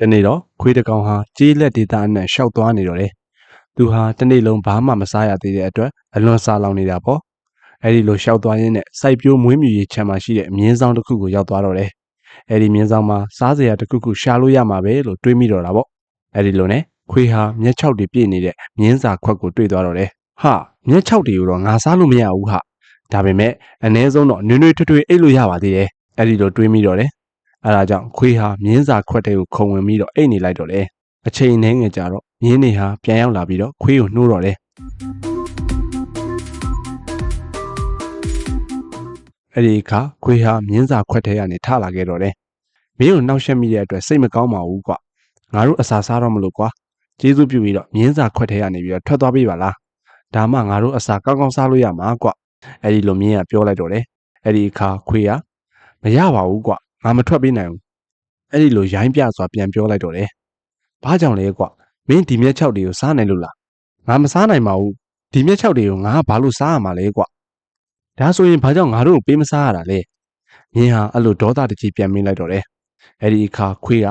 တနေ့တော့ခွေးတစ်ကောင်ဟာကြေးလက်ဒေတာအနဲ့ရှောက်သွားနေတော့တယ်။သူဟာတစ်နေ့လုံးဘာမှမစားရသေးတဲ့အတွက်အလွန်စားလောင်နေတာပေါ့။အဲဒီလိုရှောက်သွားရင်းနဲ့စိုက်ပျိုးမွေးမြူရေးခြံမှာရှိတဲ့မြင်းဆောင်တစ်ခုကိုရောက်သွားတော့တယ်။အဲဒီမြင်းဆောင်မှာစားစရာတစ်ခုခုရှာလို့ရမှာပဲလို့တွေးမိတော့တာပေါ့။အဲဒီလိုနဲ့ခွေးဟာမျက်ခြောက်တွေပြည့်နေတဲ့မြင်းစာခွက်ကိုတွေ့သွားတော့တယ်။ဟာမျက်ခြောက်တွေကိုတော့ငါစားလို့မရဘူးဟာ။ ဒါပေမဲ့အ ਨੇ ဆုံးတော့နွေ့နွေ့ထွေ့ထွေ့အိတ်လို့ရပါသေးတယ်။အဲဒီလိုတွေးမိတော့တယ်။အဲဒါကြောင့်ခွေးဟာမြင်းစာခွက်တွေကိုခုံဝင်ပြီးတော့အိတ်နေလိုက်တော့တယ်။အချိန်နှဲငယ်ကြတော့မြင်းနေဟာပြန်ရောက်လာပြီးတော့ခွေးကိုနှိုးတော့တယ်။အဲ့ဒီအခါခွေးဟာမြင်းစာခွက်ထဲကနေထလာခဲ့တော့တယ်။မင်းကိုနှောက်ယှက်မိတဲ့အတွက်စိတ်မကောင်းပါဘူးကွ။ငါတို့အစာစားတော့မလို့ကွာ။ကျေးဇူးပြုပြီးတော့မြင်းစာခွက်ထဲကနေပြီးတော့ထွက်သွားပေးပါလား။ဒါမှငါတို့အစာကောင်းကောင်းစားလို့ရမှာကွ။ အဲ့ဒီလိုမြင်းကပြောလိုက်တော့တယ်။အဲ့ဒီအခါခွေးကမရပါဘူးကွ။ငါမထွက်ပေးနိုင်ဘူး။အဲ့ဒီလိုရိုင်းပြစွာပြန်ပြောလိုက်တော့တယ်။ဘာကြောင့်လဲကွ။မင်းဒီမျက်ခြောက်တွေကိုစားနိုင်လို့လား။ငါမစားနိုင်ပါဘူး။ဒီမျက်ခြောက်တွေကိုငါကဘာလို့စားရမှာလဲကွ။ဒါဆိုရင်ဘာကြောင့်ငါတို့ကိုပေးမစားရတာလဲ။မြင်းဟာအဲ့လိုဒေါသတကြီးပြန်မင်းလိုက်တော့တယ်။အဲ့ဒီအခါခွေးက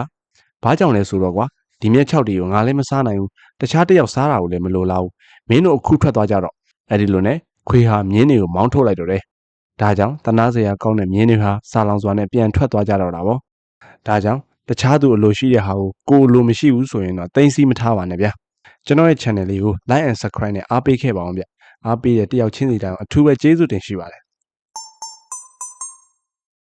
ဘာကြောင့်လဲဆိုတော့ကွာဒီမျက်ခြောက်တွေကိုငါလည်းမစားနိုင်ဘူး။တခြားတစ်ယောက်စားတာကိုလည်းမလိုလားဘူး။မင်းတို့အခုထွက်သွားကြတော့အဲ့ဒီလိုနဲ့ ခွေးဟာမြင်းတွေကိုမောင်းထုတ်လိုက်တော့တယ်။ဒါကြောင့်တနာစရာကောင်းတဲ့မြင်းတွေဟာစာလောင်စွာနဲ့ပြန်ထွက်သွားကြတော့တာပေါ့။ဒါကြောင့်တခြားသူအလိုရှိတဲ့ဟာကိုကိုယ်အလိုမရှိဘူးဆိုရင်တော့တိမ့်စီမထားပါနဲ့ဗျာ။ကျွန်တော်ရဲ့ channel လေးကို like and subscribe နဲ့အားပေးခဲ့ပါအောင်ဗျ။အားပေးတဲ့တယောက်ချင်းစီတိုင်းကိုအထူးပဲကျေးဇူးတင်ရှိပါတယ်